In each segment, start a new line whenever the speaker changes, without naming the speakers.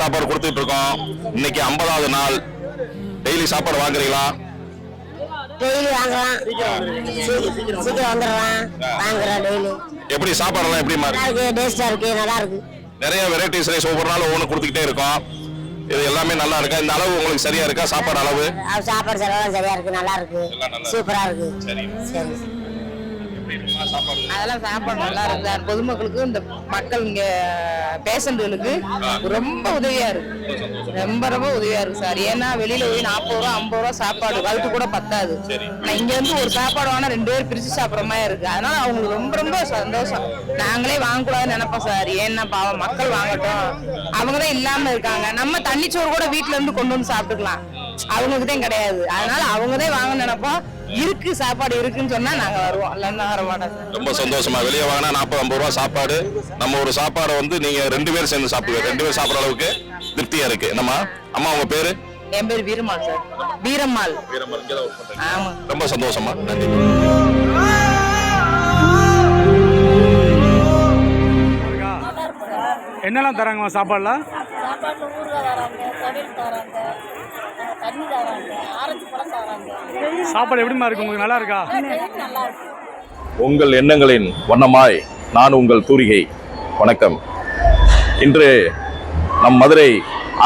சாப்பாடு கொடுத்துட்டு இருக்கோம் இன்னைக்கு ஐம்பதாவது நாள். டெய்லி சாப்பாடு வாங்குறீங்களா?
டெய்லி வாங்குறோம் சீக்கிரம் வந்துடுறோம் வாங்குறோம் டெய்லி.
எப்படி சாப்பாடெல்லாம் எப்படிமா
நல்லா
இருக்கு
டேஸ்டா இருக்கு நல்லா இருக்கு.
நிறைய வெரைட்டிஸ் ரைஸ் ஒவ்வொரு நாளும் ஒவ்வொன்று கொடுத்துக்கிட்டே இருக்கோம். இது எல்லாமே நல்லா இருக்கா? இந்த அளவு உங்களுக்கு சரியா இருக்கா? சாப்பாடு அளவு?
சாப்பாடு செலவெல்லாம் சரியா இருக்கு நல்லா இருக்கு. சூப்பரா இருக்கு.
சரி.
அதெல்லாம் சாப்பாடு நல்லா இருக்கு சார். பொதுமக்களுக்கு இந்த மக்கள் இங்க பேஷண்ட்டுகளுக்கு ரொம்ப உதவியா இருக்கு. ரொம்ப ரொம்ப உதவியா இருக்கு சார். ஏன்னா வெளியில போய் நாற்பது ரூபா ஐம்பது ரூபா சாப்பாடு வகுத்து கூட பத்தாது. ஆனா இங்க வந்து ஒரு சாப்பாடு வாங்கினா ரெண்டு பேர் பிரிச்சு சாப்பிடுற மாதிரி இருக்கு. அதனால அவங்களுக்கு ரொம்ப ரொம்ப சந்தோஷம். நாங்களே வாங்கக்கூடாதுன்னு நினைப்போம் சார். ஏன்னா பாவம் மக்கள் வாங்கட்டும். அவங்கதான் இல்லாம இருக்காங்க. நம்ம தண்ணிச்சோறு கூட வீட்டுல இருந்து கொண்டு வந்து சாப்பிட்டுக்கலாம். அவங்களுக்குதான் கிடையாது. அதனால அவங்கதான் வாங்க நினைப்போம். இருக்கு சாப்பாடு இருக்குன்னு சொன்னா நாங்க வருவோம். இல்லைன்னா வர மாட்டோம்
ரொம்ப சந்தோஷமா. வெளியே வாங்கினா நாற்பது ஐம்பது ரூபா சாப்பாடு. நம்ம ஒரு சாப்பாடை வந்து நீங்க ரெண்டு பேர் சேர்ந்து சாப்பிடுவீங்க ரெண்டு பேர் சாப்பிடுற அளவுக்கு திருப்தியா இருக்கு. என்னம்மா? அம்மா உங்க பேரு?
என் பேர் வீரம்மாள் சார். வீரம்மாள். ஆமா.
ரொம்ப சந்தோஷமா. நன்றி.
என்னெல்லாம் தராங்கம்மா சாப்பாடுல
சாப்பாட்டில் ஊறுகாய் தராங்க தொழில் தராங்க தண்ணி தராங்க
சாப்பாடு எப்படிமா இருக்கு? உங்களுக்கு நல்லா இருக்கா?
உங்கள் எண்ணங்களின் வண்ணமாய் நான் உங்கள் தூரிகை. வணக்கம். இன்று நம் மதுரை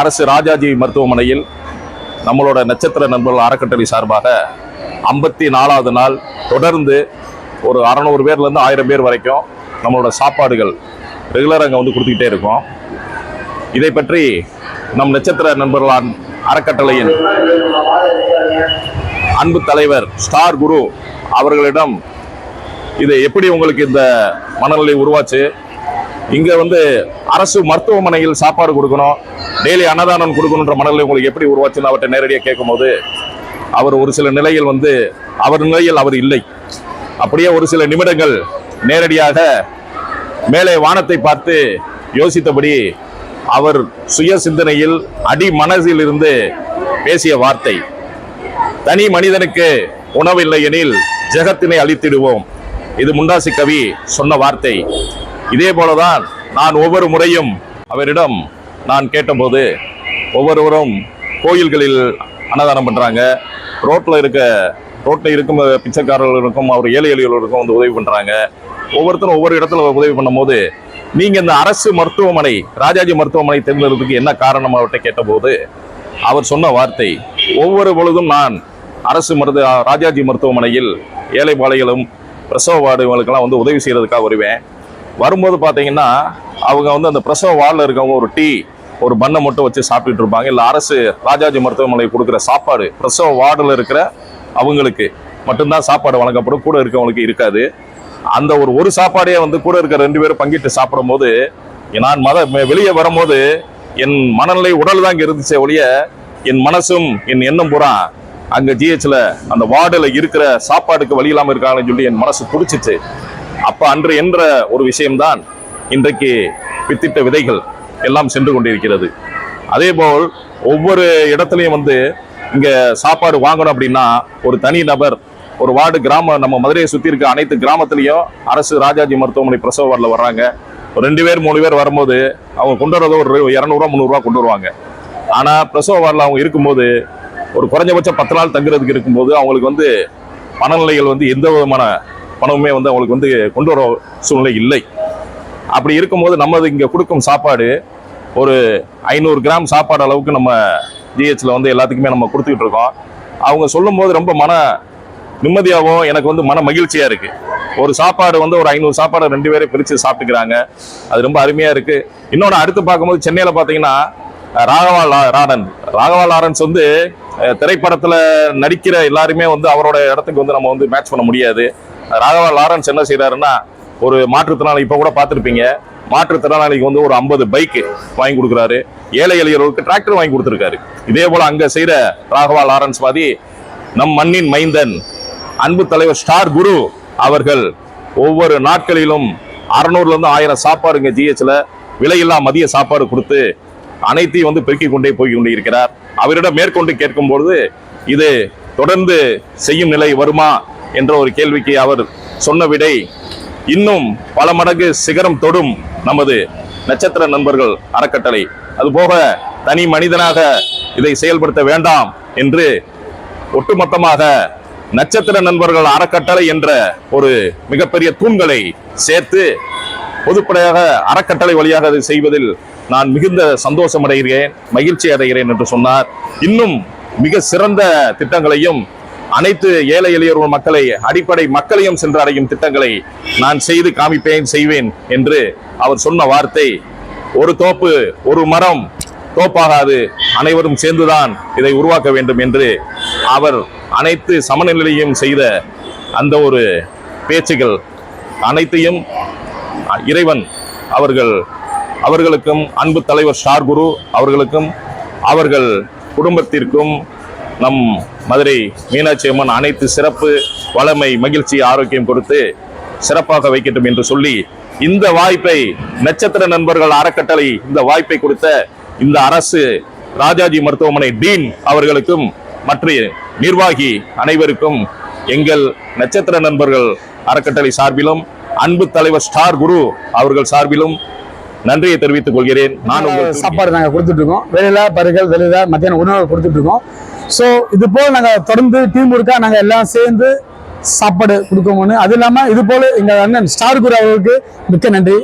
அரசு ராஜாஜி மருத்துவமனையில் நம்மளோட நட்சத்திர நண்பர்கள் அறக்கட்டளை சார்பாக ஐம்பத்தி நாலாவது நாள் தொடர்ந்து ஒரு அறநூறு பேர்லேருந்து ஆயிரம் பேர் வரைக்கும் நம்மளோட சாப்பாடுகள் ரெகுலராக அங்கே வந்து கொடுத்துக்கிட்டே இருக்கோம். இதை பற்றி நம் நட்சத்திர நண்பர்களான் அறக்கட்டளையின் அன்பு தலைவர் ஸ்டார் குரு அவர்களிடம் இது எப்படி உங்களுக்கு இந்த மனநிலை உருவாச்சு? இங்க வந்து அரசு மருத்துவமனையில் சாப்பாடு கொடுக்கணும் டெய்லி அன்னதானம் கொடுக்கணுன்ற மனநிலை உங்களுக்கு எப்படி உருவாச்சுன்னு அவர்கிட்ட நேரடியாக கேட்கும்போது அவர் ஒரு சில நிலையில் வந்து அவர் நிலையில் அவர் இல்லை. அப்படியே ஒரு சில நிமிடங்கள் நேரடியாக மேலே வானத்தை பார்த்து யோசித்தபடி அவர் சுய சிந்தனையில் அடி மனதில் இருந்து பேசிய வார்த்தை. தனி மனிதனுக்கு உணவில்லை எனில் ஜெகத்தினை அழித்திடுவோம். இது முண்டாசி கவி சொன்ன வார்த்தை. இதே போலதான் நான் ஒவ்வொரு முறையும் அவரிடம் நான் கேட்டபோது ஒவ்வொருவரும் கோயில்களில் அன்னதானம் பண்றாங்க. ரோட்டில் இருக்க ரோட்டில் இருக்கும் பிச்சைக்காரர்களுக்கும் அவர் ஏழை எளியவர்களுக்கும் வந்து உதவி பண்றாங்க. ஒவ்வொருத்தரும் ஒவ்வொரு இடத்துல உதவி பண்ணும்போது நீங்க இந்த அரசு மருத்துவமனை ராஜாஜி மருத்துவமனை தேர்ந்தெடுக்கிறதுக்கு என்ன காரணம் அவர்கிட்ட கேட்டபோது அவர் சொன்ன வார்த்தை ஒவ்வொரு பொழுதும் நான் அரசு மருத்துவ ராஜாஜி மருத்துவமனையில் ஏழை பாலைகளும் பிரசவ வார்டுகளுக்கெல்லாம் வந்து உதவி செய்கிறதுக்காக வருவேன். வரும்போது பார்த்தீங்கன்னா அவங்க வந்து அந்த பிரசவ வார்டில் இருக்கவங்க ஒரு டீ ஒரு பண்ணை மட்டும் வச்சு சாப்பிட்டுட்டு இருப்பாங்க. இல்லை அரசு ராஜாஜி மருத்துவமனை கொடுக்குற சாப்பாடு பிரசவ வார்டில் இருக்கிற அவங்களுக்கு மட்டும்தான் சாப்பாடு வழங்கப்படும். கூட இருக்கவங்களுக்கு இருக்காது. அந்த ஒரு ஒரு சாப்பாடே வந்து கூட இருக்கிற ரெண்டு பேரும் பங்கிட்டு சாப்பிடும்போது நான் மத வெளியே வரும்போது என் மனநிலை உடல் தான் இங்கே இருந்துச்சே ஒழிய என் மனசும் என் எண்ணம் பூரா அங்கே ஜிஹெச்சில் அந்த வார்டில் இருக்கிற சாப்பாடுக்கு வழி இல்லாமல் இருக்காங்கன்னு சொல்லி என் மனசு துடிச்சிச்சு. அப்போ அன்று என்ற ஒரு விஷயம்தான் இன்றைக்கு வித்திட்ட விதைகள் எல்லாம் சென்று கொண்டிருக்கிறது. அதே போல் ஒவ்வொரு இடத்துலையும் வந்து இங்கே சாப்பாடு வாங்கணும் அப்படின்னா ஒரு தனி நபர் ஒரு வார்டு கிராம நம்ம மதுரையை சுற்றி இருக்க அனைத்து கிராமத்துலேயும் அரசு ராஜாஜி மருத்துவமனை பிரசவ வார்டில் வர்றாங்க. ஒரு ரெண்டு பேர் மூணு பேர் வரும்போது அவங்க கொண்டு வரதோ ஒரு இரநூறுவா முந்நூறுரூவா கொண்டு வருவாங்க. ஆனால் பிரசவ வார்டில் அவங்க இருக்கும்போது ஒரு குறைஞ்சபட்சம் பத்து நாள் தங்குறதுக்கு இருக்கும்போது அவங்களுக்கு வந்து மனநிலைகள் வந்து எந்த விதமான பணமுமே வந்து அவங்களுக்கு வந்து கொண்டு வர சூழ்நிலை இல்லை. அப்படி இருக்கும்போது நமது இங்கே கொடுக்கும் சாப்பாடு ஒரு ஐநூறு கிராம் சாப்பாடு அளவுக்கு நம்ம ஜிஹெச்சில் வந்து எல்லாத்துக்குமே நம்ம கொடுத்துக்கிட்டு இருக்கோம். அவங்க சொல்லும்போது ரொம்ப மன நிம்மதியாகவும் எனக்கு வந்து மன மகிழ்ச்சியாக இருக்குது ஒரு சாப்பாடு வந்து ஒரு ஐநூறு சாப்பாடு ரெண்டு பேரை பிரித்து சாப்பிட்டுக்கிறாங்க. அது ரொம்ப அருமையாக இருக்குது இன்னொன்று அடுத்து பார்க்கும்போது சென்னையில் பார்த்தீங்கன்னா ராகவா லா- ராடன் ராகவா லாரன்ஸ் வந்து திரைப்படத்தில் நடிக்கிற எல்லாருமே வந்து அவரோட இடத்துக்கு வந்து நம்ம வந்து மேட்ச் பண்ண முடியாது. ராகவா லாரன்ஸ் என்ன செய்கிறாருன்னா ஒரு மாற்றுத்திறனாளி இப்போ கூட பார்த்துருப்பீங்க. மாற்றுத்திறனாளிக்கு வந்து ஒரு ஐம்பது பைக்கு வாங்கி கொடுக்குறாரு. ஏழை எளியவர்களுக்கு டிராக்டர் வாங்கி கொடுத்துருக்காரு. இதே போல் அங்கே செய்கிற ராகவா லாரன்ஸ் வாதி நம் மண்ணின் மைந்தன் அன்பு தலைவர் ஸ்டார் குரு அவர்கள் ஒவ்வொரு நாட்களிலும் அறநூறுலேருந்து ஆயிரம் சாப்பாடுங்க ஜிஹெச்சில் ஜிஹெச்ல விலையில்லா மதிய சாப்பாடு கொடுத்து அனைத்தையும் வந்து பெருக்கிக் கொண்டே போய் கொண்டு இருக்கிறார் அவரிடம் மேற்கொண்டு கேட்கும்பொழுது இது தொடர்ந்து செய்யும் நிலை வருமா? என்ற ஒரு கேள்விக்கு அவர் சொன்ன விடை இன்னும் பல மடங்கு சிகரம் தொடும் நமது நட்சத்திர நண்பர்கள் அறக்கட்டளை. அதுபோக தனி மனிதனாக இதை செயல்படுத்த வேண்டாம் என்று ஒட்டுமொத்தமாக நட்சத்திர நண்பர்கள் அறக்கட்டளை என்ற ஒரு மிகப்பெரிய தூண்களை சேர்த்து பொதுப்படையாக அறக்கட்டளை வழியாக அதை செய்வதில் நான் மிகுந்த சந்தோஷம் அடைகிறேன் மகிழ்ச்சி அடைகிறேன் என்று சொன்னார். இன்னும் மிக சிறந்த திட்டங்களையும் அனைத்து ஏழை எளியோர் மக்களை அடிப்படை மக்களையும் சென்றடையும் திட்டங்களை நான் செய்து காமிப்பேன் செய்வேன் என்று அவர் சொன்ன வார்த்தை. ஒரு தோப்பு ஒரு மரம் தோப்பாகாது. அனைவரும் சேர்ந்துதான் இதை உருவாக்க வேண்டும் என்று அவர் அனைத்து சமநிலையும் செய்த அந்த ஒரு பேச்சுகள் அனைத்தையும் இறைவன் அவர்கள் அவர்களுக்கும் அன்பு தலைவர் ஸ்டார் குரு அவர்களுக்கும் அவர்கள் குடும்பத்திற்கும் நம் மதுரை மீனாட்சி அம்மன் அனைத்து சிறப்பு வளமை மகிழ்ச்சி ஆரோக்கியம் கொடுத்து சிறப்பாக வைக்கட்டும் என்று சொல்லி இந்த வாய்ப்பை நட்சத்திர நண்பர்கள் அறக்கட்டளை இந்த வாய்ப்பை கொடுத்த இந்த அரசு ராஜாஜி மருத்துவமனை டீன் அவர்களுக்கும் மற்ற நிர்வாகி அனைவருக்கும் எங்கள் நட்சத்திர நண்பர்கள் அறக்கட்டளை சார்பிலும் அன்பு தலைவர் ஸ்டார் குரு அவர்கள் சார்பிலும் நன்றியை தெரிவித்துக் கொள்கிறேன். நான்
சாப்பாடு நாங்கள் கொடுத்துட்டு இருக்கோம் வெளியில பருகள் வெளியில மத்தியான உணவு கொடுத்துட்டு இருக்கோம் ஸோ இது போல் நாங்கள் தொடர்ந்து டீம் ஒர்க்காக நாங்கள் எல்லாம் சேர்ந்து சாப்பாடு கொடுக்கணும்னு அது இல்லாமல் இது போல் எங்கள் அண்ணன் ஸ்டார் குரு அவர்களுக்கு மிக்க நன்றி.